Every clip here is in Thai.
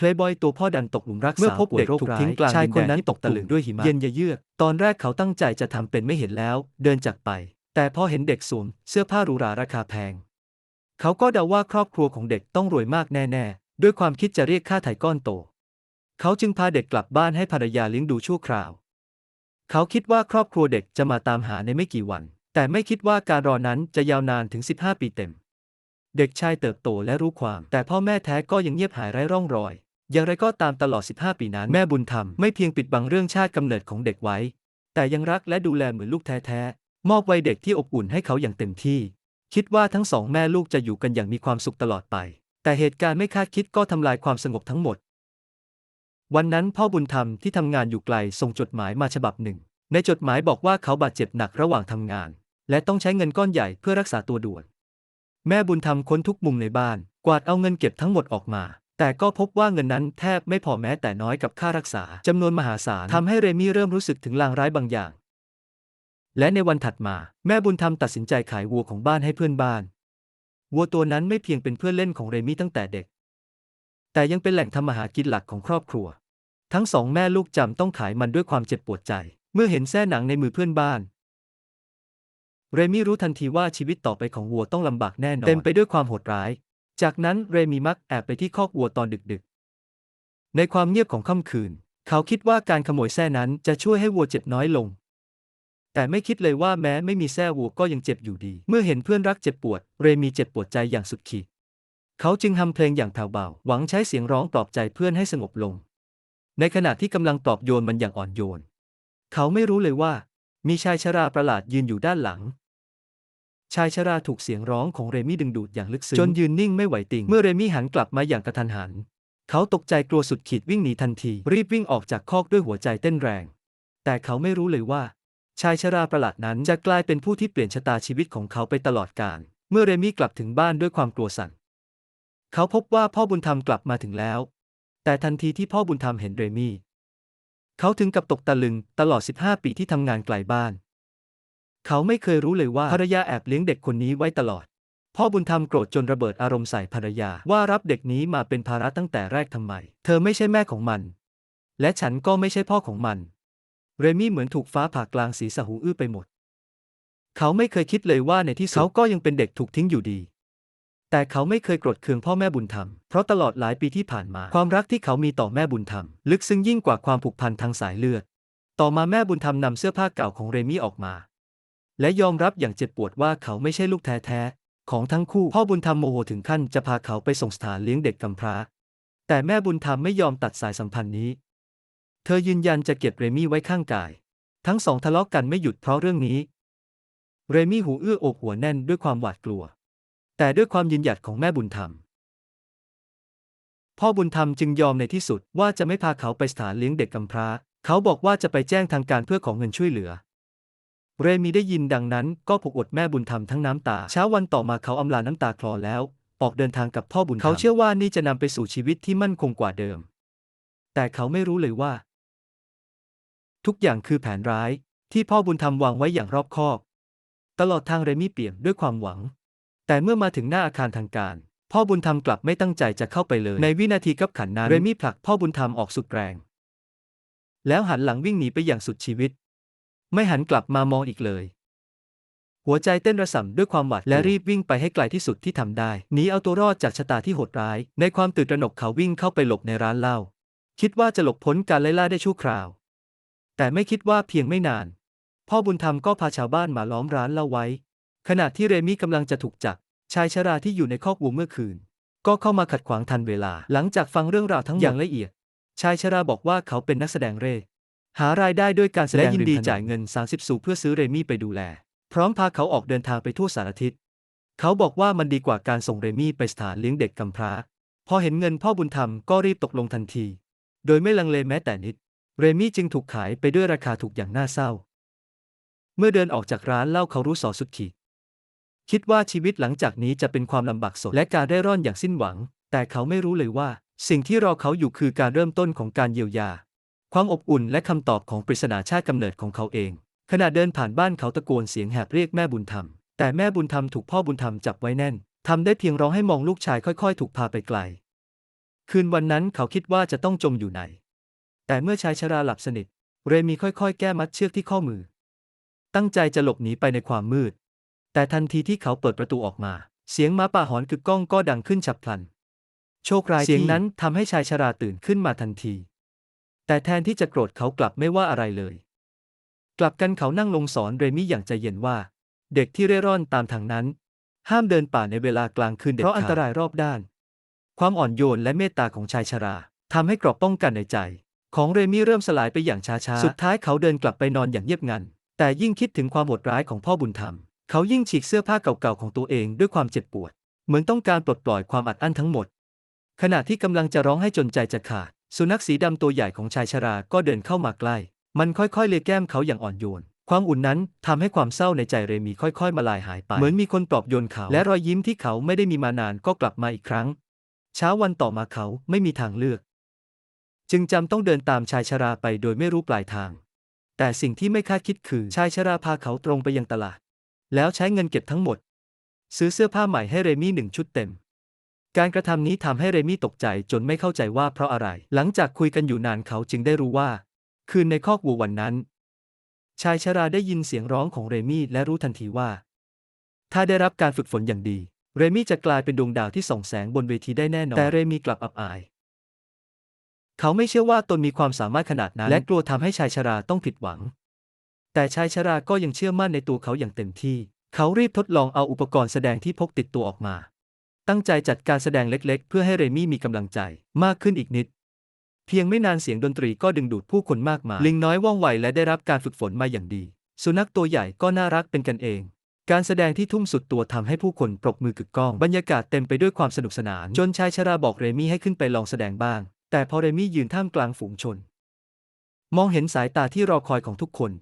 เพลย์บอยตัวพ่อดันตกหลุมรักเมื่สาอวพบป่วยเด็กโรคถูกร้ายทิ้งกลางชายดินคนแดนนั้นที่ตตกกตะตะลึลึงงด้วยหิมะเย็นเยือก ตอนแรกเขาตั้งใจจะทำเป็นไม่เห็นแล้ว เดินจากไป แต่พอเห็นเด็กสวมเสื้อผ้าหรูหราราคาแพง เขาก็เดาว่าครอบครัวของเด็กต้องรวยมากแน่ๆ ด้วยความคิดจะเรียกค่าไถ่ก้อนโต เขาจึงพาเด็กกลับบ้านให้ภรรยาเลี้ยงดูชั่วคราว เขาคิดว่าครอบครัวเด็กจะมาตามหาในไม่กี่วัน แต่ไม่คิดว่าการรอนั้นจะยาวนานถึง 15 ปีเต็ม เด็กชายเติบโตและรู้ความ แต่พ่อแม่แท้ก็ยังเงียบหายไร้ร่องรอย อย่างไรก็ตามตลอด 15 ปีนั้นแม่บุญธรรมไม่เพียงปิดบังเรื่องชาติกำเนิดของเด็กไว้ แต่ยังรักและดูแลเหมือนลูกแท้ๆ มอบไว้เด็กที่อบอุ่นให้เขาอย่างเต็มที่ คิดว่าทั้งสองแม่ลูกจะอยู่กันอย่างมีความสุขตลอดไป แต่เหตุการณ์ไม่คาดคิดก็ทำลายความสงบทั้งหมด วันนั้นพ่อบุญธรรมที่ทำงานอยู่ไกลส่งจดหมายมาฉบับหนึ่ง ในจดหมายบอกว่าเขาบาดเจ็บหนักระหว่างทำงาน และต้องใช้เงินก้อนใหญ่เพื่อรักษาตัวด่วน แม่บุญธรรมค้นทุกมุมในบ้าน กวาดเอาเงินเก็บทั้งหมดออกมา แต่ก็พบว่าเงินนั้นแทบไม่พอแม้แต่น้อยกับค่ารักษาจำนวนมหาศาลทำให้เรมี่เริ่มรู้สึกถึงลางร้ายบางอย่าง และในวันถัดมาแม่บุญธรรมตัดสินใจขายวัวของบ้านให้เพื่อนบ้าน วัวตัวนั้นไม่เพียงเป็นเพื่อนเล่นของเรมี่ตั้งแต่เด็ก แต่ยังเป็นแหล่งทำมาหากินหลักของครอบครัว ทั้งสองแม่ลูกจำต้องขายมันด้วยความเจ็บปวดใจ เมื่อเห็นแส้หนังในมือเพื่อนบ้านเรมี่รู้ทันทีว่าชีวิตต่อไปของวัวต้องลำบากแน่นอน เต็มไปด้วยความโหดร้าย จากนั้นเรมีมักแอบไปที่คอกวัวตอนดึกๆ ในความเงียบของค่ำคืน เขาคิดว่าการขโมยแส้นั้นจะช่วยให้วัวเจ็บน้อยลง แต่ไม่คิดเลยว่าแม้ไม่มีแส้วัวก็ยังเจ็บอยู่ดี เมื่อเห็นเพื่อนรักเจ็บปวด เรมีเจ็บปวดใจอย่างสุดขีด เขาจึงทำเพลงอย่างแผ่วเบา หวังใช้เสียงร้องปลอบใจเพื่อนให้สงบลง ในขณะที่กำลังปลอบโยนมันอย่างอ่อนโยน เขาไม่รู้เลยว่า มีชายชราประหลาดยืนอยู่ด้านหลัง ชายชราถูกเสียงร้องของเรมี่ดึงดูดอย่างลึกซึ้งจนยืนนิ่งไม่ไหวติงเมื่อเรมี่หันกลับมาอย่างกระทันหัน เขาตกใจกลัวสุดขีดวิ่งหนีทันที รีบวิ่งออกจากคอกด้วยหัวใจเต้นแรง แต่เขาไม่รู้เลยว่า ชายชราประหลาดนั้นจะกลายเป็นผู้ที่เปลี่ยนชะตาชีวิตของเขาไปตลอดกาลเมื่อเรมี่กลับถึงบ้านด้วยความกลัวสั่น เขาพบว่าพ่อบุญธรรมกลับมาถึงแล้ว แต่ทันทีที่พ่อบุญธรรมเห็นเรมี่ เขาถึงกับตกตะลึงตลอด 15 ปีที่ทำงานไกลบ้าน เขาไม่เคยรู้เลยว่าภรรยาแอบเลี้ยงเด็กคนนี้ไว้ตลอด พ่อบุญธรรมโกรธจนระเบิดอารมณ์ใส่ภรรยาว่ารับเด็กนี้มาเป็นภาระตั้งแต่แรกทำไม เธอไม่ใช่แม่ของมัน และฉันก็ไม่ใช่พ่อของมัน เรมี่เหมือนถูกฟ้าผ่ากลางศีรษะหูอื้อไปหมด เขาไม่เคยคิดเลยว่าในที่สุดเขาก็ยังเป็นเด็กถูกทิ้งอยู่ดี แต่เขาไม่เคยโกรธเคืองพ่อแม่บุญธรรม เพราะตลอดหลายปีที่ผ่านมา ความรักที่เขามีต่อแม่บุญธรรม ลึกซึ้งยิ่งกว่าความผูกพันทางสายเลือด ต่อมาแม่บุญธรรมนำเสื้อผ้าเก่าของเรมี่ออกมา และยอมรับอย่างเจ็บปวดว่าเขาไม่ใช่ลูกแท้ๆของทั้งคู่ พ่อบุญธรรมโมโหถึงขั้นจะพาเขาไปส่งสถานเลี้ยงเด็กกำพร้า แต่แม่บุญธรรมไม่ยอมตัดสายสัมพันธ์นี้ เธอยืนยันจะเก็บเรมี่ไว้ข้างกาย ทั้งสองทะเลาะกันไม่หยุดเพราะเรื่องนี้ เรมี่หูอื้ออกหัวแน่นด้วยความหวาดกลัว แต่ด้วยความยืนหยัดของแม่บุญธรรม พ่อบุญธรรมจึงยอมในที่สุดว่าจะไม่พาเขาไปสถานเลี้ยงเด็กกำพร้า เขาบอกว่าจะไปแจ้งทางการเพื่อของเงินช่วยเหลือ เรมีได้ยินดังนั้นก็ผูกอดแม่บุญธรรมทั้งน้ำตา เช้าวันต่อมาเขาอำลาน้ำตาคลอแล้ว ออกเดินทางกับพ่อบุญธรรมเขาเชื่อว่านี่จะนำไปสู่ชีวิตที่มั่นคงกว่าเดิม แต่เขาไม่รู้เลยว่า ทุกอย่างคือแผนร้ายที่พ่อบุญธรรมวางไว้อย่างรอบคอบ ตลอดทางเรมี่เปี่ยมด้วยความหวัง แต่เมื่อมาถึงหน้าอาคารทางการ พ่อบุญธรรมกลับไม่ตั้งใจจะเข้าไปเลย ในวินาทีกับขันนั้นเรมี่ผลักพ่อบุญธรรมออกสุดแรง แล้วหันหลังวิ่งหนีไปอย่างสุดชีวิต ไม่หันกลับมามองอีกเลย หัวใจเต้นระส่ำด้วยความหวาดและรีบวิ่งไปให้ไกลที่สุดที่ทำได้หนีเอาตัวรอดจากชะตาที่โหดร้าย ในความตื่นตระหนกเขาวิ่งเข้าไปหลบในร้านเหล้าคิดว่าจะหลบพ้นการไล่ล่าได้ชั่วคราว แต่ไม่คิดว่าเพียงไม่นาน พ่อบุญธรรมก็พาชาวบ้านมาล้อมร้านเหล้าไว้ ขณะที่เรมี่กำลังจะถูกจับชายชราที่อยู่ในคอกวัวเมื่อคืน ก็เข้ามาขัดขวางทันเวลา หลังจากฟังเรื่องราวทั้งหมดอย่างละเอียด ชายชราบอกว่าเขาเป็นนักแสดงเร่ หารายได้ด้วยการแสดงและยินดีจ่ายเงิน 30 สูเพื่อซื้อเรมี่ไปดูแล พร้อมพาเขาออกเดินทางไปทั่วสารทิศ เขาบอกว่ามันดีกว่าการส่งเรมี่ไปสถานเลี้ยงเด็กกำพร้า พอเห็นเงินพ่อบุญธรรมก็รีบตกลงทันที โดยไม่ลังเลแม้แต่นิด เรมี่จึงถูกขายไปด้วยราคาถูกอย่างน่าเศร้า เมื่อเดินออกจากร้านเหล้าเขารู้สอสุดขีดคิดว่าชีวิตหลังจากนี้จะเป็นความลำบากสดและการได้ร่อนอย่างสิ้นหวัง แต่เขาไม่รู้เลยว่า สิ่งที่รอเขาอยู่คือการเริ่มต้นของการเยียวยา ความอบอุ่นและคำตอบของปริศนาชาติกำเนิดของเขาเอง ขณะเดินผ่านบ้านเขาตะโกนเสียงแหบเรียกแม่บุญธรรม แต่แม่บุญธรรมถูกพ่อบุญธรรมจับไว้แน่นทำได้เพียงร้องให้มองลูกชายค่อยๆ ถูกพาไปไกล คืนวันนั้นเขาคิดว่าจะต้องจมอยู่ไหนแต่เมื่อชายชราหลับสนิท เรมีค่อยๆ แก้มัดเชือกที่ข้อมือ ตั้งใจจะหลบหนีไปในความมืด แต่ทันทีที่เขาเปิดประตูออกมา เสียงม้าป่าหอนกึกก้องก็ดังขึ้นฉับพลัน โชคร้ายเสียงนั้นทำให้ชายชราตื่นขึ้นมาทันที แต่แทนที่จะโกรธเขากลับไม่ว่าอะไรเลย กลับกันเขานั่งลงสอนเรมี่อย่างใจเย็นว่า เด็กที่เร่ร่อนตามทางนั้น ห้ามเดินป่าในเวลากลางคืนเด็ดขาดเพราะอันตรายรอบด้าน ความอ่อนโยนและเมตตาของชายชราทำให้กรอบป้องกันในใจ ของเรมี่เริ่มสลายไปอย่างช้าๆ สุดท้ายเขาเดินกลับไปนอนอย่างเงียบงัน แต่ยิ่งคิดถึงความโหดร้ายของพ่อบุญธรรม เขายิ่งฉีกเสื้อผ้าเก่าๆของตัวเองด้วยความเจ็บปวด เหมือนต้องการปลดปล่อยความอัดอั้นทั้งหมด ขณะที่กำลังจะร้องให้จนใจจะขาด สุนัขสีดำตัวใหญ่ของชายชราก็เดินเข้ามาใกล้ มันค่อยๆเลียแก้มเขาอย่างอ่อนโยน ความอุ่นนั้นทำให้ความเศร้าในใจเรมีค่อยๆ มาลายหายไป เหมือนมีคนปลอบโยนเขา และรอยยิ้มที่เขาไม่ได้มีมานานก็กลับมาอีกครั้ง เช้าวันต่อมาเขาไม่มีทางเลือก จึงจำต้องเดินตามชายชราไปโดยไม่รู้ปลายทาง แต่สิ่งที่ไม่คาดคิดคือชายชราพาเขาตรงไปยังตลาด แล้วใช้เงินเก็บทั้งหมด ซื้อเสื้อผ้าใหม่ให้เรมี่หนึ่งชุดเต็ม การกระทำนี้ทำให้เรมี่ตกใจจนไม่เข้าใจว่าเพราะอะไร หลังจากคุยกันอยู่นานเขาจึงได้รู้ว่า คืนในคอกวัววันนั้น ชายชราได้ยินเสียงร้องของเรมี่และรู้ทันทีว่า ถ้าได้รับการฝึกฝนอย่างดี เรมี่จะกลายเป็นดวงดาวที่ส่องแสงบนเวทีได้แน่นอน แต่เรมี่กลับอับอาย เขาไม่เชื่อว่าตนมีความสามารถขนาดนั้น และกลัวทำให้ชายชราต้องผิดหวัง แต่ชายชราก็ยังเชื่อมั่นในตัวเขาอย่างเต็มที่ เขารีบทดลองเอาอุปกรณ์แสดงที่พกติดตัวออกมา ตั้งใจจัดการแสดงเล็กๆ เพื่อให้เรมี่มีกำลังใจมากขึ้นอีกนิด เพียงไม่นานเสียงดนตรีก็ดึงดูดผู้คนมากมาย ลิงน้อยว่องไวและได้รับการฝึกฝนมาอย่างดี สุนัขตัวใหญ่ก็น่ารักเป็นกันเอง การแสดงที่ทุ่มสุดตัวทำให้ผู้คนปรบมือกึกก้อง บรรยากาศเต็มไปด้วยความสนุกสนาน จนชายชราบอกเรมี่ให้ขึ้นไปลองแสดงบ้าง แต่พอเรมี่ยืนท่ามกลางฝูงชน มองเห็นสายตาที่รอคอยของทุกคน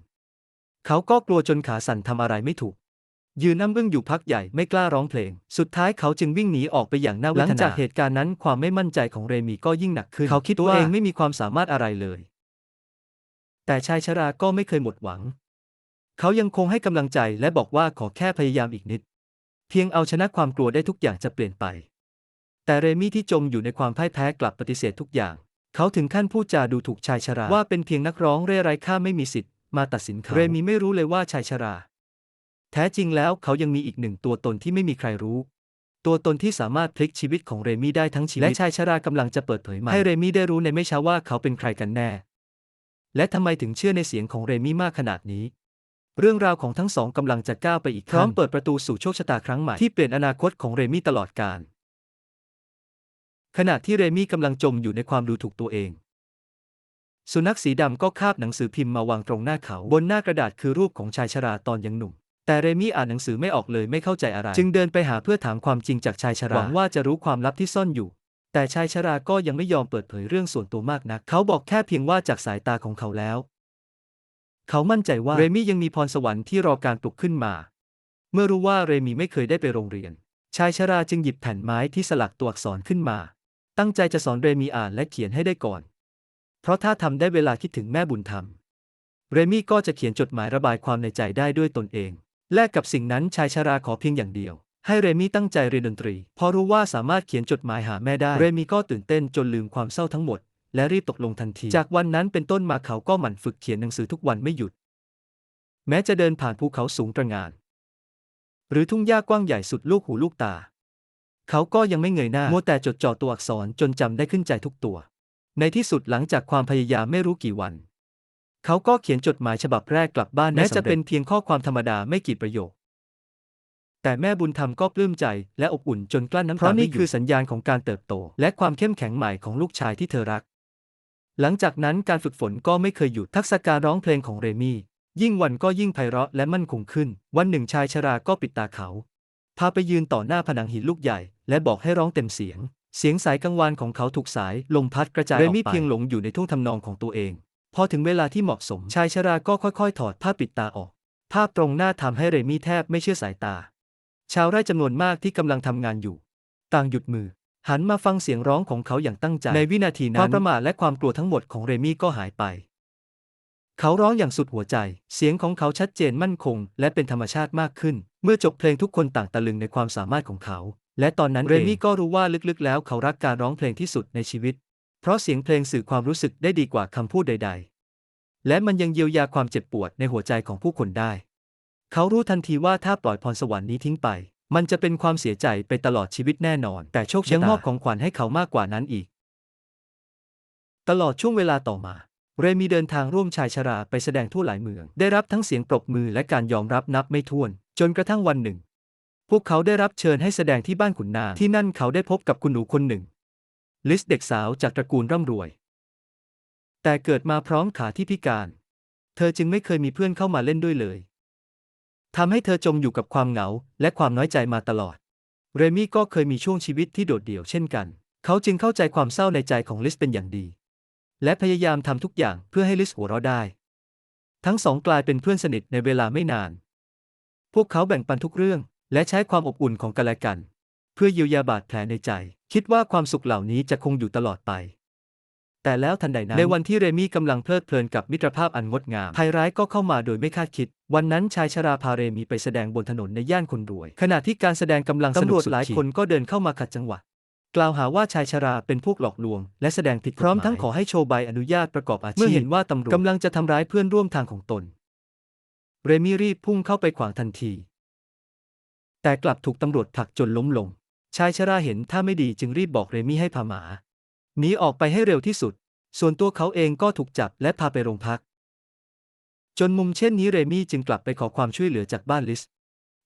เขาก็กลัวจนขาสั่นทำอะไรไม่ถูก ยืนน้ำบึ้งอยู่พักใหญ่ไม่กล้าร้องเพลง สุดท้ายเขาจึงวิ่งหนีออกไปอย่างน่าเวทนา หลังจากเหตุการณ์นั้นความไม่มั่นใจของเรมีก็ยิ่งหนักขึ้น เขาคิดตัวเองไม่มีความสามารถอะไรเลย แต่ชายชราก็ไม่เคยหมดหวัง เขายังคงให้กำลังใจและบอกว่าขอแค่พยายามอีกนิด เพียงเอาชนะความกลัวได้ทุกอย่างจะเปลี่ยนไป แต่เรมี่ที่จมอยู่ในความพ่ายแพ้กลับปฏิเสธทุกอย่าง เขาถึงขั้นพูดจาดูถูกชายชราว่าเป็นเพียงนักร้องเร่ไร้ค่าไม่มีสิทธิ์มาตัดสินเขาเรมี่ไม่รู้เลยว่าชายชรา แท้จริงแล้วเขายังมีอีกหนึ่งตัวตนที่ไม่มีใครรู้ ตัวตนที่สามารถพลิกชีวิตของเรมี่ได้ทั้งชีวิตและชายชรากำลังจะเปิดเผยมาให้เรมี่ได้รู้ในไม่ช้าว่าเขาเป็นใครกันแน่ และทำไมถึงเชื่อในเสียงของเรมี่มากขนาดนี้ เรื่องราวของทั้งสองกำลังจะก้าวไปอีกขั้นพร้อมเปิดประตูสู่โชคชะตาครั้งใหม่ที่เปลี่ยนอนาคตของเรมี่ตลอดกาลขณะที่เรมี่กำลังจมอยู่ในความดูถูกตัวเองสุนัขสีดำก็คาบหนังสือพิมพ์มาวางตรงหน้าเขา บนหน้ากระดาษคือรูปของชายชราตอนยังหนุ่ม แต่เรมี่อ่านหนังสือไม่ออกเลยไม่เข้าใจอะไร จึงเดินไปหาเพื่อถามความจริงจากชายชราหวังว่าจะรู้ความลับที่ซ่อนอยู่ แต่ชายชราก็ยังไม่ยอมเปิดเผยเรื่องส่วนตัวมากนัก เขาบอกแค่เพียงว่าจากสายตาของเขาแล้ว เขามั่นใจว่าเรมี่ยังมีพรสวรรค์ที่รอการปลุกขึ้นมา เมื่อรู้ว่าเรมี่ไม่เคยได้ไปโรงเรียน ชายชราจึงหยิบแผ่นไม้ที่สลักตัวอักษรขึ้นมา ตั้งใจจะสอนเรมี่อ่านและเขียนให้ได้ก่อน เพราะถ้าทำได้เวลาคิดถึงแม่บุญธรรม เรมี่ก็จะเขียนจดหมายระบายความในใจได้ด้วยตนเอง แลกกับสิ่งนั้นชายชราขอเพียงอย่างเดียว ให้เรมี่ตั้งใจเรียนดนตรี พอรู้ว่าสามารถเขียนจดหมายหาแม่ได้ เรมี่ก็ตื่นเต้นจนลืมความเศร้าทั้งหมด และรีบตกลงทันที จากวันนั้นเป็นต้นมาเขาก็หมั่นฝึกเขียนหนังสือทุกวันไม่หยุด แม้จะเดินผ่านภูเขาสูงตระหง่าน หรือทุ่งหญ้ากว้างใหญ่สุดลูกหูลูกตา เขาก็ยังไม่เงยหน้ามัวแต่จดจ่อตัวอักษรจนจำได้ขึ้นใจทุกตัว ในที่สุดหลังจากความพยายามไม่รู้กี่วัน เขาก็เขียนจดหมายฉบับแรกกลับบ้านแม้จะเป็นเพียงข้อความธรรมดาไม่กี่ประโยค แต่แม่บุญธรรมก็ปลื้มใจและอบอุ่นจนกลั้นน้ำตาเพราะนี่คือสัญญาณของการเติบโต และความเข้มแข็งใหม่ของลูกชายที่เธอรัก หลังจากนั้นการฝึกฝนก็ไม่เคยหยุดทักษะการร้องเพลงของเรมี่ ยิ่งวันก็ยิ่งไพเราะและมั่นคงขึ้น วันหนึ่งชายชราก็ปิดตาเขา พาไปยืนต่อหน้าผนังหินลูกใหญ่ และบอกให้ร้องเต็มเสียง เสียงสายกังวานของเขาถูกสายลมพัดกระจายออกไปเรมี่เพียงหลงอยู่ในท่วงทำนองของตัวเอง พอถึงเวลาที่เหมาะสมชายชราก็ค่อยๆ ถอดผ้าปิดตาออก ภาพตรงหน้าทำให้เรมี่แทบไม่เชื่อสายตา ชาวไร่จำนวนมากที่กำลังทำงานอยู่ ต่างหยุดมือ หันมาฟังเสียงร้องของเขาอย่างตั้งใจ ในวินาทีนั้นความประมาทและความกลัวทั้งหมดของเรมี่ก็หายไป เขาร้องอย่างสุดหัวใจ เสียงของเขาชัดเจนมั่นคง และเป็นธรรมชาติมากขึ้น เมื่อจบเพลงทุกคนต่างตะลึงในความสามารถของเขา และตอนนั้นเรมี่ก็รู้ว่าลึกๆ แล้วเขารักการร้องเพลงที่สุดในชีวิต เพราะเสียงเพลงสื่อความรู้สึกได้ดีกว่าคำพูดใด ๆ และมันยังเยียวยาความเจ็บปวดในหัวใจของผู้คนได้ เขารู้ทันทีว่าถ้าปล่อยพรสวรรค์นี้ทิ้งไป มันจะเป็นความเสียใจไปตลอดชีวิตแน่นอน แต่โชคยังมอบของขวัญให้เขามากกว่านั้นอีก ตลอดช่วงเวลาต่อมา เรมีเดินทางร่วมชายชราไปแสดงทั่วหลายเมือง ได้รับทั้งเสียงปรบมือและการยอมรับนับไม่ถ้วน จนกระทั่งวันหนึ่ง พวกเขาได้รับเชิญให้แสดงที่บ้านขุนนางที่นั่นเขาได้พบกับคุณหนูคนหนึ่ง ลิสเด็กสาวจากตระกูลร่ำรวย แต่เกิดมาพร้อมขาที่พิการ เธอจึงไม่เคยมีเพื่อนเข้ามาเล่นด้วยเลยทำให้เธอจมอยู่กับความเหงาและความน้อยใจมาตลอด เรมี่ก็เคยมีช่วงชีวิตที่โดดเดี่ยวเช่นกัน เขาจึงเข้าใจความเศร้าในใจของลิสเป็นอย่างดี และพยายามทำทุกอย่างเพื่อให้ลิสหัวเราะได้ ทั้งสองกลายเป็นเพื่อนสนิทในเวลาไม่นาน พวกเขาแบ่งปันทุกเรื่องและใช้ความอบอุ่นของกันและกัน พื่อเยียวยาบาดแผลในใจ คิดว่าความสุขเหล่านี้จะคงอยู่ตลอดไป แต่แล้วทันใดนั้นในวันที่เรมี่กำลังเพลิดเพลินกับมิตรภาพอันงดงามภัยร้ายก็เข้ามาโดยไม่คาดคิด วันนั้นชายชราพาเรมี่ไปแสดงบนถนนในย่านคนรวย ขณะที่การแสดงกำลังสนุกสุดขีดตำรวจหลายคนก็เดินเข้ามาขัดจังหวะกล่าวหาว่าชายชราเป็นพวกหลอกลวง และแสดงผิดพร้อมทั้งขอให้โชว์ใบอนุญาตประกอบอาชีพเมื่อเห็นว่าตำรวจกำลังจะทำร้ายเพื่อนร่วมทางของตน เรมี่รีบพุ่งเข้าไปขวางทันที แต่กลับถูกตำรวจผลักจนล้มลง ชายชราเห็นท่าไม่ดีจึงรีบบอกเรมี่ให้พาหมาหนีออกไปให้เร็วที่สุด ส่วนตัวเขาเองก็ถูกจับและพาไปโรงพัก จนมุมเช่นนี้เรมี่จึงกลับไปขอความช่วยเหลือจากบ้านลิส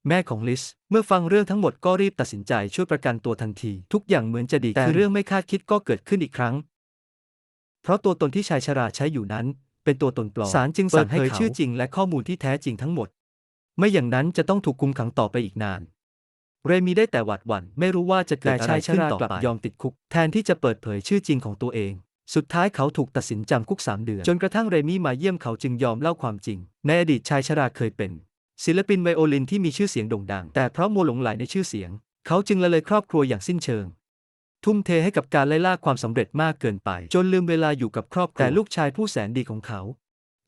แม่ของลิส เมื่อฟังเรื่องทั้งหมดก็รีบตัดสินใจช่วยประกันตัวทันที ทุกอย่างเหมือนจะดีแต่เรื่องไม่คาดคิดก็เกิดขึ้นอีกครั้ง เพราะตัวตนที่ชายชราใช้อยู่นั้น เป็นตัวตนปลอมศาลจึงสั่งให้เขาชื่อจริงและข้อมูลที่แท้จริงทั้งหมด ไม่อย่างนั้นจะต้องถูกคุมขังต่อไปอีกนาน เรมีได้แต่หวาดหวั่นไม่รู้ว่าจะเกิดอะไรขึ้นต่อไปยอมติดคุก แทนที่จะเปิดเผยชื่อจริงของตัวเอง สุดท้ายเขาถูกตัดสินจำคุกสามเดือน จนกระทั่งเรมี่มาเยี่ยมเขาจึงยอมเล่าความจริง ในอดีตชายชราเคยเป็น ศิลปินไวโอลินที่มีชื่อเสียงโด่งดัง แต่เพราะมัวหลงไหลในชื่อเสียง เขาจึงละเลยครอบครัวอย่างสิ้นเชิง ทุ่มเทให้กับการไล่ล่าความสำเร็จมากเกินไป จนลืมเวลาอยู่กับครอบครัวแต่ลูกชายผู้แสนดีของเขา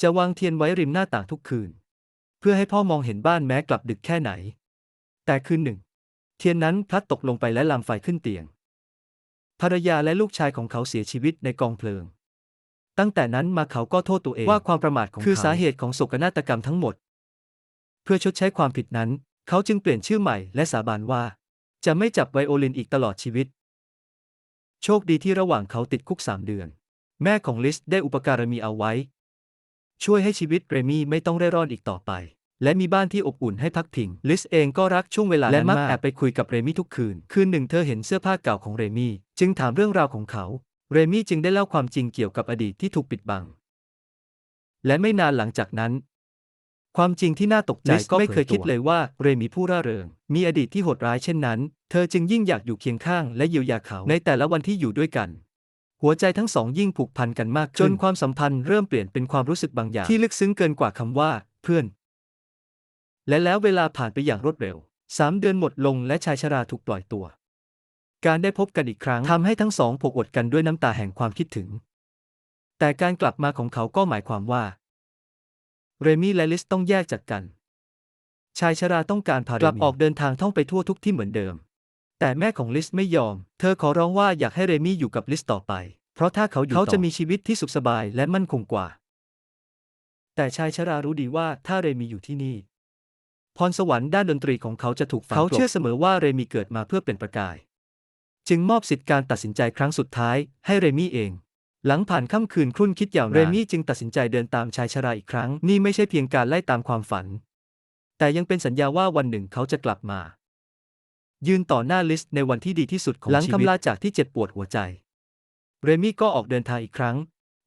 จะวางเทียนไว้ริมหน้าต่างทุกคืน เพื่อให้พ่อมองเห็นบ้านแม้กลับดึกแค่ไหน แต่คืนหนึ่งเทียนนั้นพลัดตกลงไปและลามไฟขึ้นเตียง ภรรยาและลูกชายของเขาเสียชีวิตในกองเพลิง ตั้งแต่นั้นมาเขาก็โทษตัวเองว่าความประมาทของเขาคือสาเหตุของโศกนาฏกรรมทั้งหมด เพื่อชดใช้ความผิดนั้น เขาจึงเปลี่ยนชื่อใหม่และสาบานว่า จะไม่จับไวโอลินอีกตลอดชีวิต โชคดีที่ระหว่างเขาติดคุกสามเดือน แม่ของลิสได้อุปการมีเอาไว้ ช่วยให้ชีวิตเรมี่ไม่ต้องเร่ร่อนอีกต่อไป และมีบ้านที่อบอุ่นให้พักพิง ลิสเองก็รักช่วงเวลาและมักแอบไปคุยกับเรมี่ทุกคืน คืนหนึ่งเธอเห็นเสื้อผ้าเก่าของเรมี่ จึงถามเรื่องราวของเขา เรมี่จึงได้เล่าความจริงเกี่ยวกับอดีตที่ถูกปิดบัง และไม่นานหลังจากนั้น ความจริงที่น่าตกใจก็ไม่เคยคิดเลยว่าเรมี่ผู้ร่าเริง มีอดีตที่โหดร้ายเช่นนั้น เธอจึงยิ่งอยากอยู่เคียงข้างและเยียวยาเขาในแต่ละวันที่อยู่ด้วยกัน หัวใจทั้งสองยิ่งผูกพันกันมากขึ้นจนความสัมพันธ์เริ่มเปลี่ยนเป็นความรู้สึกบางอย่างที่ลึกซึ้งเกินกว่าคำว่า เพื่อน และแล้วเวลาผ่านไปอย่างรวดเร็วสามเดือนหมดลงและชายชราถูกปล่อยตัว การได้พบกันอีกครั้งทำให้ทั้งสองผูกอดกันด้วยน้ำตาแห่งความคิดถึง แต่การกลับมาของเขาก็หมายความว่า เรมี่และลิสต้องแยกจากกัน ชายชราต้องการพาเรมี่กลับออกเดินทางท่องไปทั่วทุกที่เหมือนเดิม แต่แม่ของลิสไม่ยอม เธอขอร้องว่าอยากให้เรมี่อยู่กับลิสต่อไป เพราะถ้าเขาอยู่เขาจะมีชีวิตที่สุขสบายและมั่นคงกว่า แต่ชายชรารู้ดีว่าถ้าเรมี่อยู่ที่นี่ พรสวรรค์ด้านดนตรีของเขาจะถูกฝังเขาเชื่อเสมอว่าเรมี่เกิดมาเพื่อเป็นประกาย จึงมอบสิทธิการตัดสินใจครั้งสุดท้ายให้เรมี่เอง หลังผ่านค่ำคืนครุ่นคิดยาวนานเรมี่จึงตัดสินใจเดินตามชายชราอีกครั้ง นี่ไม่ใช่เพียงการไล่ตามความฝัน แต่ยังเป็นสัญญาว่าวันหนึ่งเขาจะกลับมา ยืนต่อหน้าลิสในวันที่ดีที่สุดของชีวิตหลังคำลาจากที่เจ็บปวดหัวใจ เรมี่ก็ออกเดินทางอีกครั้ง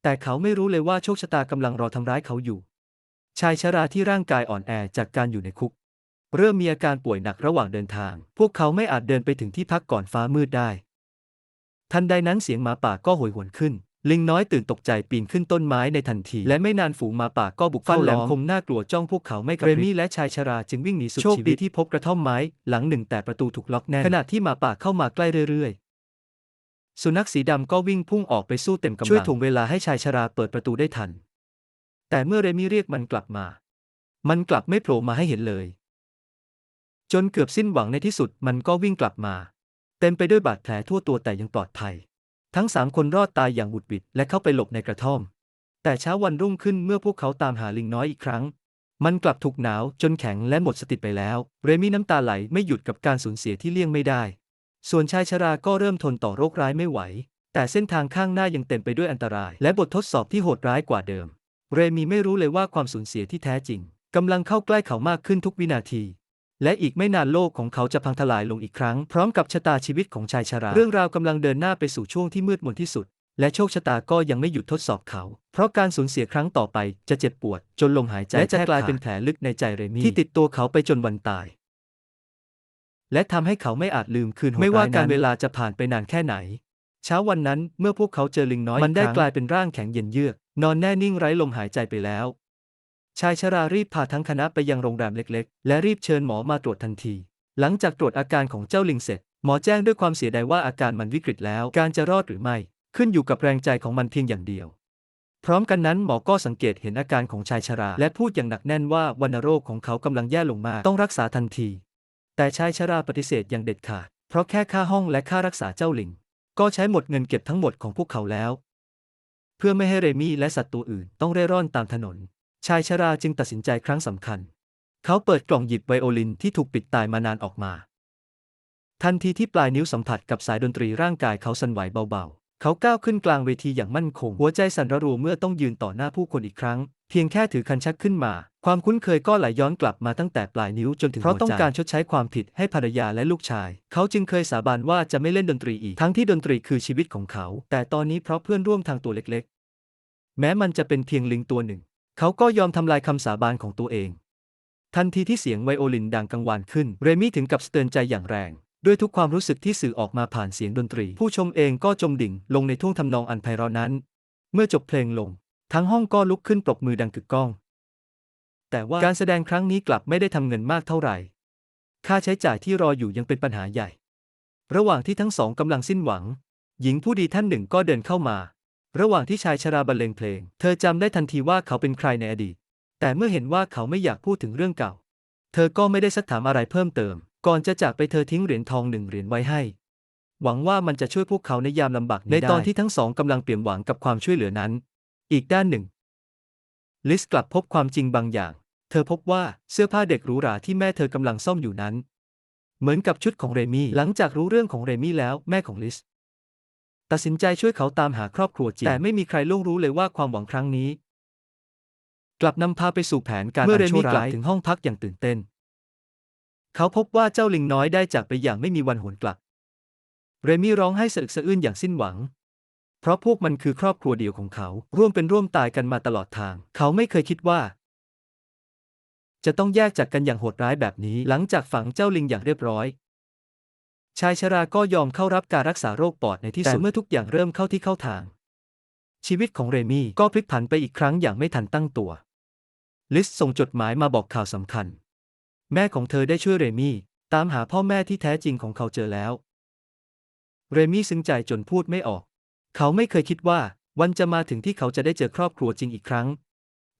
แต่เขาไม่รู้เลยว่าโชคชะตากำลังรอทำร้ายเขาอยู่ ชายชราที่ร่างกายอ่อนแอจากการอยู่ในคุก เริ่มมีอาการป่วยหนักระหว่างเดินทาง พวกเขาไม่อาจเดินไปถึงที่พักก่อนฟ้ามืดได้ ทันใดนั้นเสียงหมาป่าก็โหยหวนขึ้น ลิงน้อยตื่นตกใจปีนขึ้นต้นไม้ในทันที และไม่นานฝูงหมาป่าก็บุกเข้าล้อมคมน่ากลัวจ้องพวกเขาไม่กระพริบเรมี่และชายชราจึงวิ่งหนีสุดชีวิตโชคดีที่พบกระท่อมไม้ หลังหนึ่งแต่ประตูถูกล็อกแน่นขณะที่หมาป่าเข้ามาใกล้เรื่อยๆ สุนัขสีดำก็วิ่งพุ่งออกไปสู้เต็มกำลังช่วยถ่วงเวลาให้ชายชราเปิดประตูได้ทัน แต่เมื่อเรมี่เรียกมันกลับมา มันกลับไม่โผล่มาให้เห็นเลย จนเกือบสิ้นหวังในที่สุดมันก็วิ่งกลับมา เต็มไปด้วยบาดแผลทั่วตัวแต่ยังปลอดภัย ทั้งสามคนรอดตายอย่างหุดหิดและเข้าไปหลบในกระท่อม แต่เช้าวันรุ่งขึ้นเมื่อพวกเขาตามหาลิงน้อยอีกครั้ง มันกลับถูกหนาวจนแข็งและหมดสติไปแล้ว เรมี่น้ำตาไหลไม่หยุดกับการสูญเสียที่เลี่ยงไม่ได้ ส่วนชายชราก็เริ่มทนต่อโรคร้ายไม่ไหว แต่เส้นทางข้างหน้ายังเต็มไปด้วยอันตราย และบททดสอบที่โหดร้ายกว่าเดิม เรมี่ไม่รู้เลยว่าความสูญเสียที่แท้จริงกำลังเข้าใกล้เขามากขึ้นทุกวินาที และอีกไม่นานโลกของเขาจะพังทลายลงอีกครั้ง พร้อมกับชะตาชีวิตของชายชรา เรื่องราวกำลังเดินหน้าไปสู่ช่วงที่มืดมนที่สุด และโชคชะตาก็ยังไม่หยุดทดสอบเขา เพราะการสูญเสียครั้งต่อไปจะเจ็บปวด จนลมหายใจและจะกลายเป็นแผลลึกในใจเรมี่ที่ติดตัวเขาไปจนวันตาย และทำให้เขาไม่อาจลืมคืนไม่ว่าการเวลาจะผ่านไปนานแค่ไหน เช้าวันนั้นเมื่อพวกเขาเจอลิงน้อยมันได้กลายเป็นร่างแข็งเย็นเยือก นอนแน่นิ่งไร้ลมหายใจไปแล้ว ชายชรารีบพาทั้งคณะไปยังโรงแรมเล็กๆ และรีบเชิญหมอมาตรวจทันที หลังจากตรวจอาการของเจ้าลิงเสร็จ หมอแจ้งด้วยความเสียดายว่าอาการมันวิกฤตแล้ว การจะรอดหรือไม่ ขึ้นอยู่กับแรงใจของมันเพียงอย่างเดียว พร้อมกันนั้นหมอก็สังเกตเห็นอาการของชายชรา และพูดอย่างหนักแน่นว่าวัณโรคของเขากำลังแย่ลงมากต้องรักษาทันที แต่ชายชราปฏิเสธอย่างเด็ดขาด เพราะแค่ค่าห้องและค่ารักษาเจ้าลิง ก็ใช้หมดเงินเก็บทั้งหมดของพวกเขาแล้ว เพื่อไม่ให้เรมี่และสัตว์ตัวอื่นต้องเร่ร่อนตามถนน ชายชราจึงตัดสินใจครั้งสำคัญ เขาเปิดกล่องหยิบไวโอลินที่ถูกปิดตายมานานออกมา ทันทีที่ปลายนิ้วสัมผัสกับสายดนตรีร่างกายเขาสั่นไหวเบาๆ เขาก้าวขึ้นกลางเวทีอย่างมั่นคง หัวใจสั่นระรัวเมื่อต้องยืนต่อหน้าผู้คนอีกครั้ง เพียงแค่ถือคันชักขึ้นมา ความคุ้นเคยก็ไหลย้อนกลับมาตั้งแต่ปลายนิ้วจนถึงเพราะต้องการชดใช้ความผิดให้ภรรยาและลูกชาย เขาจึงเคยสาบานว่าจะไม่เล่นดนตรีอีก ทั้งที่ดนตรีคือชีวิตของเขา แต่ตอนนี้เพราะเพื่อนร่วมทางตัวเล็ก ๆ แม้มันจะเป็นเพียงลิงตัวหนึ่ง เขาก็ยอมทำลายคำสาบานของตัวเอง ทันทีที่เสียงไวโอลินดังกังวานขึ้น เรมี่ถึงกับสะเตือนใจอย่างแรง ด้วยทุกความรู้สึกที่สื่อออกมาผ่านเสียงดนตรี ผู้ชมเองก็จมดิ่งลงในท่วงทำนองอันไพเราะนั้น เมื่อจบเพลงลง ทั้งห้องก็ลุกขึ้นปรบมือดังกึกก้อง แต่ว่าการแสดงครั้งนี้กลับไม่ได้ทำเงินมากเท่าไหร่ ค่าใช้จ่ายที่รออยู่ยังเป็นปัญหาใหญ่ ระหว่างที่ทั้งสองกำลังสิ้นหวัง หญิงผู้ดีท่านหนึ่งก็เดินเข้ามา ระหว่างที่ชายชราบรรเลงเพลง เธอจำได้ทันทีว่าเขาเป็นใครในอดีต แต่เมื่อเห็นว่าเขาไม่อยากพูดถึงเรื่องเก่า เธอก็ไม่ได้สักถามอะไรเพิ่มเติม ก่อนจะจากไปเธอทิ้งเหรียญทองหนึ่งเหรียญไว้ให้ หวังว่ามันจะช่วยพวกเขาในยามลำบากนี้ได้ในตอนที่ทั้งสองกำลังเปี่ยมหวังกับความช่วยเหลือนั้น อีกด้านหนึ่ง ลิสกลับพบความจริงบางอย่าง เธอพบว่าเสื้อผ้าเด็กหรูหราที่แม่เธอกำลังซ่อมอยู่นั้น เหมือนกับชุดของเรมี่หลังจากรู้เรื่องของเรมี่แล้วแม่ของลิส ตัดสินใจช่วยเขาตามหาครอบครัวจริงแต่ไม่มีใครล่วงรู้เลยว่าความหวังครั้งนี้ กลับนำพาไปสู่แผนการเมื่อเรนมี่ชั่วกลัร้าบยถึงห้องพักอย่างตื่นเต้น เขาพบว่าเจ้าลิงน้อยได้จากไปอย่างไม่มีวันหวนกลับ เรมี่ร้องไห้สะอึกสะอื้นอย่างสิ้นหวัง เพราะพวกมันคือครอบครัวเดียวของเขา ร่วมเป็นร่วมตายกันมาตลอดทาง เขาไม่เคยคิดว่า จะต้องแยกจากกันอย่างโหดร้ายแบบนี้ หลังจากฝังเจ้าลิงอย่างเรียบร้อย ชายชราก็ยอมเข้ารับการรักษาโรคปอดในที่สุดแต่เมื่อทุกอย่างเริ่มเข้าที่เข้าทาง ชีวิตของเรมี่ก็พลิกผันไปอีกครั้งอย่างไม่ทันตั้งตัว ลิสส่งจดหมายมาบอกข่าวสำคัญ แม่ของเธอได้ช่วยเรมี่ตามหาพ่อแม่ที่แท้จริงของเขาเจอแล้ว เรมี่ซึ้งใจจนพูดไม่ออก เขาไม่เคยคิดว่าวันจะมาถึงที่เขาจะได้เจอครอบครัวจริงอีกครั้ง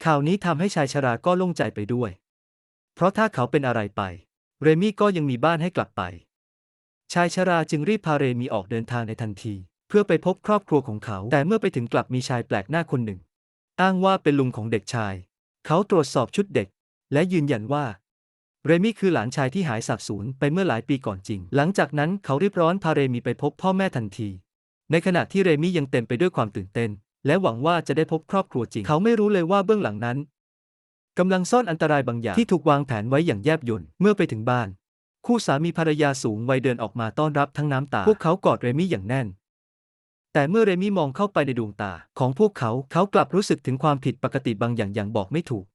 ข่าวนี้ทำให้ชายชราก็โล่งใจไปด้วย เพราะถ้าเขาเป็นอะไรไป เรมี่ก็ยังมีบ้านให้กลับไป ชายชราจึงรีบพาเรมี่ออกเดินทางในทันที เพื่อไปพบครอบครัวของเขา แต่เมื่อไปถึงกลับมีชายแปลกหน้าคนหนึ่ง อ้างว่าเป็นลุงของเด็กชาย เขาตรวจสอบชุดเด็ก และยืนยันว่า เรมี่คือหลานชายที่หายสาบสูญไปเมื่อหลายปีก่อนจริง หลังจากนั้นเขารีบร้อนพาเรมี่ไปพบพ่อแม่ทันที ในขณะที่เรมี่ยังเต็มไปด้วยความตื่นเต้น และหวังว่าจะได้พบครอบครัวจริง เขาไม่รู้เลยว่าเบื้องหลังนั้นกำลังซ่อนอันตรายบางอย่างที่ถูกวางแผนไว้อย่างแยบยลเมื่อไปถึงบ้าน คู่สามีภรรยาสูงวัยเดินออกมาต้อนรับทั้งน้ำตา พวกเขากอดเรมี่อย่างแน่น แต่เมื่อเรมี่มองเข้าไปในดวงตา ของพวกเขาเขากลับรู้สึกถึงความผิดปกติบางอย่างอย่างบอกไม่ถูก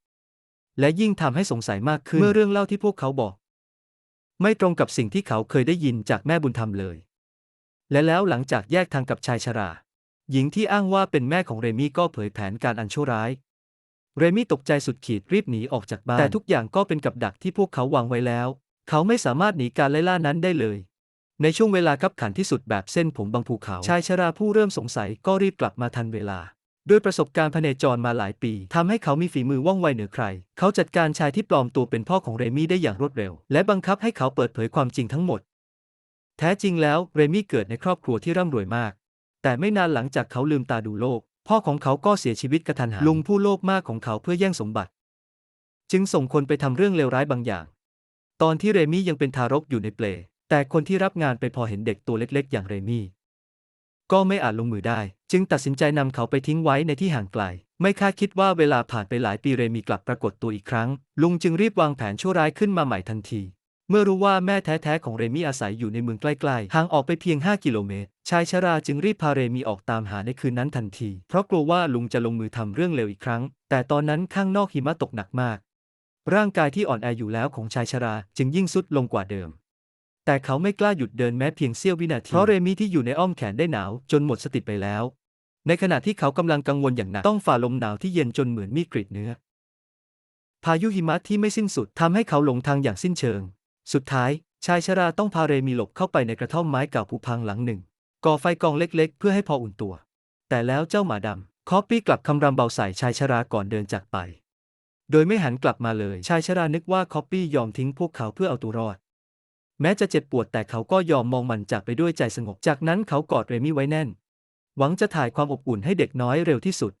และยิ่งทำให้สงสัยมากขึ้นเมื่อเรื่องเล่าที่พวกเขาบอก ไม่ตรงกับสิ่งที่เขาเคยได้ยินจากแม่บุญธรรมเลย และแล้วหลังจากแยกทางกับชายชรา หญิงที่อ้างว่าเป็นแม่ของเรมี่ก็เผยแผนการอันชั่วร้ายเรมี่ตกใจสุดขีดรีบหนีออกจากบ้านแต่ทุกอย่างก็เป็นกับดักที่พวกเขาวางไว้แล้ว เขาไม่สามารถหนีการไล่ล่านั้นได้เลย ในช่วงเวลาคับขันที่สุดแบบเส้นผมบางภูเขา ชายชราผู้เริ่มสงสัยก็รีบกลับมาทันเวลา ด้วยประสบการณ์พเนจรมาหลายปีทำให้เขามีฝีมือว่องไวเหนือใคร เขาจัดการชายที่ปลอมตัวเป็นพ่อของเรมี่ได้อย่างรวดเร็ว และบังคับให้เขาเปิดเผยความจริงทั้งหมด แท้จริงแล้วเรมี่เกิดในครอบครัวที่ร่ำรวยมาก แต่ไม่นานหลังจากเขาลืมตาดูโลก พ่อของเขาก็เสียชีวิตกระทันหันลุงผู้โลภมากของเขาเพื่อแย่งสมบัติ จึงส่งคนไปทำเรื่องเลวร้ายบางอย่าง ตอนที่เรมี่ยังเป็นทารกอยู่ในเปล แต่คนที่รับงานไปพอเห็นเด็กตัวเล็กๆ อย่างเรมี่ ก็ไม่อาจลงมือได้ จึงตัดสินใจนำเขาไปทิ้งไว้ในที่ห่างไกล ไม่คาดคิดว่าเวลาผ่านไปหลายปีเรมี่กลับปรากฏตัวอีกครั้ง ลุงจึงรีบวางแผนชั่วร้ายขึ้นมาใหม่ทันที เมื่อรู้ว่าแม่แท้ๆของเรมี่อาศัยอยู่ในเมืองใกล้ๆห่างออกไปเพียง 5 กิโลเมตร ชายชราจึงรีบพาเรมี่ออกตามหาในคืนนั้นทันที เพราะกลัวว่าลุงจะลงมือทำเรื่องเลวอีกครั้ง แต่ตอนนั้นข้างนอกหิมะตกหนักมาก ร่างกายที่อ่อนแออยู่แล้วของชายชราจึงยิ่งสุดลงกว่าเดิม แต่เขาไม่กล้าหยุดเดินแม้เพียงเสี้ยววินาที เพราะเรมี่ที่อยู่ในอ้อมแขนได้หนาวจนหมดสติไปแล้ว ในขณะที่เขากำลังกังวลอย่างหนักต้องฝ่าลมหนาวที่เย็นจนเหมือนมีดกรีดเนื้อ พายุหิมะที่ไม่สิ้นสุดทำให้เขาหลงทางอย่างสิ้นเชิง สุดท้าย ชายชราต้องพาเรมีหลบเข้าไปในกระท่อมไม้เก่าผุพังหลังหนึ่ง ก่อไฟกองเล็กๆ เพื่อให้พออุ่นตัว แต่แล้วเจ้าหมาดำคอปปี้กลับคำรำเบาใส่ชายชราก่อนเดินจากไป โดยไม่หันกลับมาเลย ชายชรานึกว่าคอปปี้ยอมทิ้งพวกเขาเพื่อเอาตัวรอด แม้จะเจ็บปวดแต่เขาก็ยอมมองมันจากไปด้วยใจสงบ จากนั้นเขากอดเรมี่ไว้แน่น หวังจะถ่ายความอบอุ่นให้เด็กน้อยเร็วที่สุด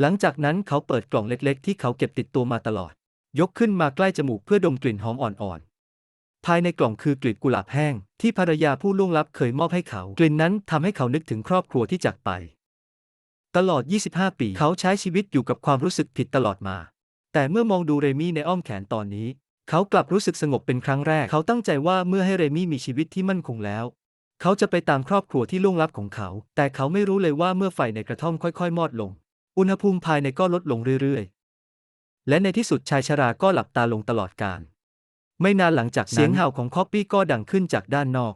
หลังจากนั้นเขาเปิดกล่องเล็กๆ ที่เขาเก็บติดตัวมาตลอด ยกขึ้นมาใกล้จมูกเพื่อดมกลิ่นหอมอ่อนๆ ภายในกล่องคือกลีบกุหลาบแห้ง ที่ภรรยาผู้ล่วงลับเคยมอบให้เขา กลิ่นนั้นทำให้เขานึกถึงครอบครัวที่จากไป ตลอด 25 ปี เขาใช้ชีวิตอยู่กับความรู้สึกผิดตลอดมา แต่เมื่อมองดูเรมี่ในอ้อมแขนตอนนี้ เขากลับรู้สึกสงบเป็นครั้งแรก เขาตั้งใจว่าเมื่อให้เรมี่มีชีวิตที่มั่นคงแล้ว เขาจะไปตามครอบครัวที่ล่วงลับของเขา แต่เขาไม่รู้เลยว่าเมื่อไฟในกระท่อมค่อยๆ มอดลง อุณหภูมิภายในก็ลดลงเรื่อยๆ และในที่สุดชายชราก็หลับตาลงตลอดกาลไม่นานหลังจากนั้นเสียงเห่าของคอปปี้ก็ดังขึ้นจากด้านนอก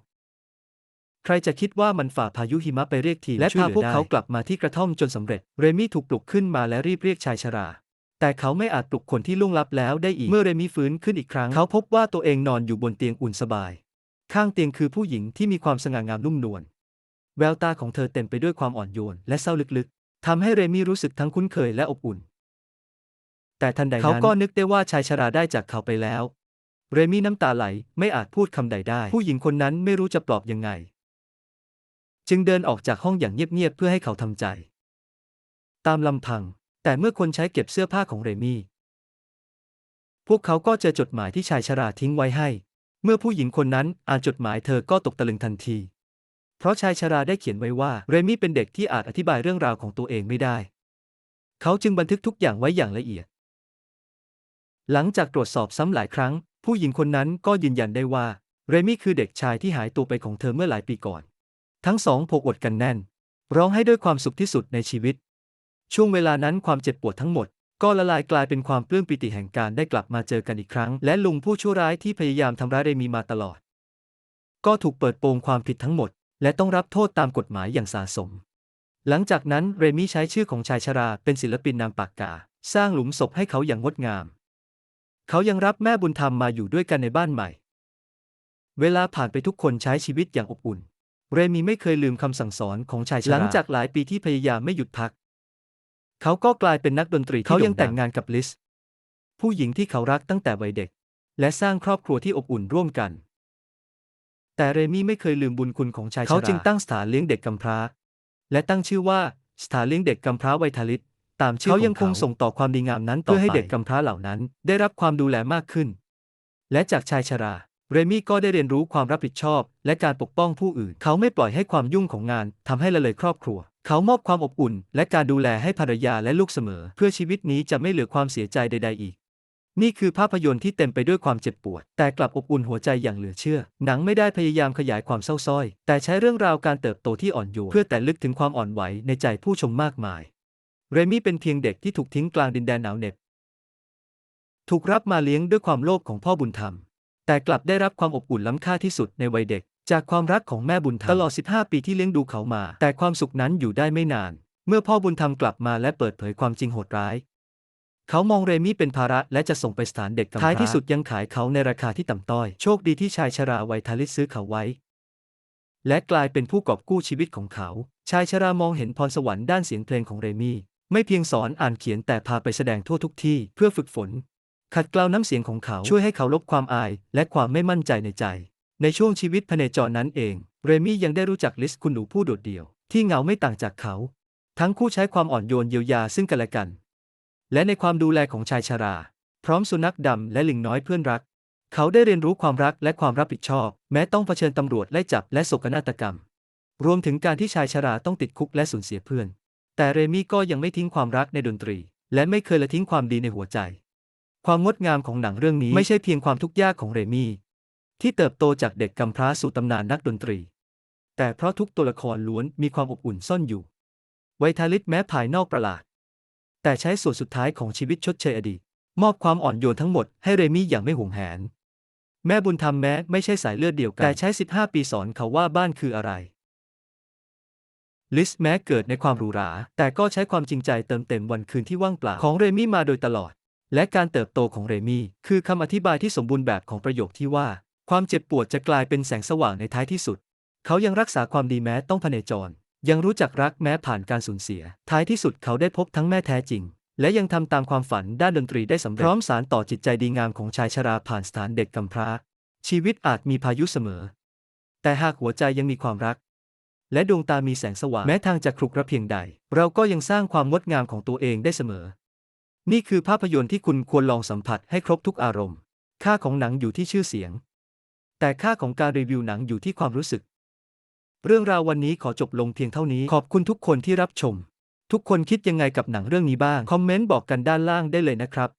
ใครจะคิดว่ามันฝ่าพายุหิมะไปเรียกทีและพาพวกเขากลับมาที่กระท่อมจนสำเร็จ เรมี่ถูกปลุกขึ้นมาและรีบเรียกชายชรา แต่เขาไม่อาจปลุกคนที่ล่วงลับแล้วได้อีก เมื่อเรมี่ฟื้นขึ้นอีกครั้ง เขาพบว่าตัวเองนอนอยู่บนเตียงอุ่นสบาย ข้างเตียงคือผู้หญิงที่มีความสง่างามนุ่มนวล แววตาของเธอเต็มไปด้วยความอ่อนโยนและเศร้าลึกๆ ทำให้เรมี่รู้สึกทั้งคุ้นเคยและอบอุ่น แต่ทันใดนั้น เขาก็นึกได้ว่าชายชราได้จากเขาไปแล้ว เรมี่น้ำตาไหลไม่อาจพูดคำใดได้ ผู้หญิงคนนั้นไม่รู้จะปลอบยังไง จึงเดินออกจากห้องอย่างเงียบๆเพื่อให้เขาทำใจ ตามลำพัง แต่เมื่อคนใช้เก็บเสื้อผ้าของเรมี่ พวกเขาก็เจอจดหมายที่ชายชราทิ้งไว้ให้ เมื่อผู้หญิงคนนั้นอ่านจดหมายเธอก็ตกตะลึงทันที เพราะชายชราได้เขียนไว้ว่าเรมี่เป็นเด็กที่อาจอธิบายเรื่องราวของตัวเองไม่ได้ เขาจึงบันทึกทุกอย่างไว้อย่างละเอียด หลังจากตรวจสอบซ้ำหลายครั้ง ผู้หญิงคนนั้นก็ยืนยันได้ว่าเรมี่คือเด็กชายที่หายตัวไปของเธอเมื่อหลายปีก่อน ทั้งสองผูกอดกันแน่น ร้องให้ด้วยความสุขที่สุดในชีวิต ช่วงเวลานั้นความเจ็บปวดทั้งหมด ก็ละลายกลายเป็นความปลื้มปิติแห่งการได้กลับมาเจอกันอีกครั้ง และลุงผู้ชั่วร้ายที่พยายามทำร้ายเรมีมาตลอด ก็ถูกเปิดโปงความผิดทั้งหมด และต้องรับโทษตามกฎหมายอย่างสาสม หลังจากนั้นเรมี่ใช้ชื่อของชายชราเป็นศิลปินนามปากกา สร้างหลุมศพให้เขาอย่างงดงาม เขายังรับแม่บุญธรรมมาอยู่ด้วยกันในบ้านใหม่ เวลาผ่านไปทุกคนใช้ชีวิตอย่างอบอุ่น เรมี่ไม่เคยลืมคำสั่งสอนของชายชราหลังจากหลายปีที่พยายามไม่หยุดพัก เขาก็กลายเป็นนักดนตรีที่เขายังแต่งงานกับลิส ผู้หญิงที่เขารักตั้งแต่วัยเด็ก และสร้างครอบครัวที่อบอุ่นร่วมกัน แต่เรมี่ไม่เคยลืมบุญคุณของชายชราเขาจึงตั้งสถานเลี้ยงเด็กกำพร้า และตั้งชื่อว่าสถานเลี้ยงเด็กกำพร้าไวทาลิตตามชื่อเขายังคงส่งต่อความดีงามนั้นต่อไปเพื่อให้เด็กกำพร้าเหล่านั้น ได้รับความดูแลมากขึ้น และจากชายชราเรมี่ก็ได้เรียนรู้ความรับผิดชอบ และการปกป้องผู้อื่น เขาไม่ปล่อยให้ความยุ่งของงานทำให้ละเลยครอบครัว เขามอบความอบอุ่น และการดูแลให้ภรรยาและลูกเสมอ เพื่อชีวิตนี้จะไม่เหลือความเสียใจใด ๆ อีก นี่คือภาพยนตร์ที่เต็มไปด้วยความเจ็บปวด แต่กลับอบอุ่นหัวใจอย่างเหลือเชื่อ หนังไม่ได้พยายามขยายความเศร้าส้อย แต่ใช้เรื่องราวการเติบโตที่อ่อนโยนเพื่อแต่ลึกถึงความอ่อนไหวในใจผู้ชมมากมาย เรมี่เป็นเพียงเด็กที่ถูกทิ้งกลางดินแดนหนาวเหน็บถูกรับมาเลี้ยงด้วยความโลภของพ่อบุญธรรม แต่กลับได้รับความอบอุ่นล้ำค่าที่สุดในวัยเด็ก จากความรักของแม่บุญธรรมตลอด 15 ปีที่เลี้ยงดูเขามา แต่ความสุขนั้นอยู่ได้ไม่นาน เมื่อพ่อบุญธรรมกลับมาและเปิดเผยความจริงโหดร้าย เขามองเรมี่เป็นภาระและจะส่งไปสถานเด็กกำพร้าท้ายที่สุดยังขายเขาในราคาที่ต่ำต้อย โชคดีที่ชายชราวัยทาลิสซื้อเขาไว้ และกลายเป็นผู้กอบกู้ชีวิตของเขา ชายชรามองเห็นพรสวรรค์ด้านเสียงเพลงของเรมี่ ไม่เพียงสอนอ่านเขียนแต่พาไปแสดงทั่วทุกที่เพื่อฝึกฝน ขัดเกลาน้ำเสียงของเขาช่วยให้เขาลบความอาย และความไม่มั่นใจในใจ ในช่วงชีวิตพเนจรนั้นเอง เรมี่ยังได้รู้จักลิสคุณหนูผู้โดดเดี่ยว ที่เหงาไม่ต่างจากเขา ทั้งคู่ใช้ความอ่อนโยนเยียวยาซึ่งกันและกัน และในความดูแลของชายชรา พร้อมสุนัขดำและลิงน้อยเพื่อนรัก เขาได้เรียนรู้ความรักและความรับผิดชอบ แม้ต้องเผชิญตำรวจไล่จับและโศกนาฏกรรม รวมถึงการที่ชายชราต้องติดคุกและสูญเสียเพื่อน แต่เรมี่ก็ยังไม่ทิ้งความรักในดนตรี และไม่เคยละทิ้งความดีในหัวใจ ความงดงามของหนังเรื่องนี้ไม่ใช่เพียงความทุกข์ยากของเรมี่ ที่เติบโตจากเด็กกำพร้าสู่ตำนานนักดนตรี แต่เพราะทุกตัวละครล้วนมีความอบอุ่นซ่อนอยู่ ไวทาลิสแม้ภายนอกประหลาด แต่ใช้ส่วนสุดท้ายของชีวิตชดเชยอดีต มอบความอ่อนโยนทั้งหมดให้เรมี่อย่างไม่ห่วงแหน แม่บุญธรรมแม้ไม่ใช่สายเลือดเดียวกัน แต่ใช้ 15 ปีสอนเขาว่าบ้านคืออะไร ลิสแม้เกิดในความหรูหรา แต่ก็ใช้ความจริงใจเติมเต็มวันคืนที่ว่างเปล่าของเรมี่มาโดยตลอด และการเติบโตของเรมี่คือคำอธิบายที่สมบูรณ์แบบของประโยคที่ว่า ความเจ็บปวดจะกลายเป็นแสงสว่างในท้ายที่สุด เขายังรักษาความดีแม้ต้องพเนจร ยังรู้จักรักแม้ผ่านการสูญเสีย ท้ายที่สุดเขาได้พบทั้งแม่แท้จริง และยังทำตามความฝันด้านดนตรีได้สำเร็จพร้อมสารต่อจิตใจดีงามของชายชราผ่านสถานเด็กกำพร้า ชีวิตอาจมีพายุเสมอ แต่หากหัวใจยังมีความรัก และดวงตามีแสงสว่างแม้ทางจะขรุขระเพียงใด เราก็ยังสร้างความงดงามของตัวเองได้เสมอ นี่คือภาพยนตร์ที่คุณควรลองสัมผัสให้ครบทุกอารมณ์ ค่าของหนังอยู่ที่ชื่อเสียง แต่ค่าของการรีวิวหนังอยู่ที่ความรู้สึก เรื่องราววันนี้ขอจบลงเพียงเท่านี้ ขอบคุณทุกคนที่รับชม ทุกคนคิดยังไงกับหนังเรื่องนี้บ้าง คอมเมนต์บอกกันด้านล่างได้เลยนะครับ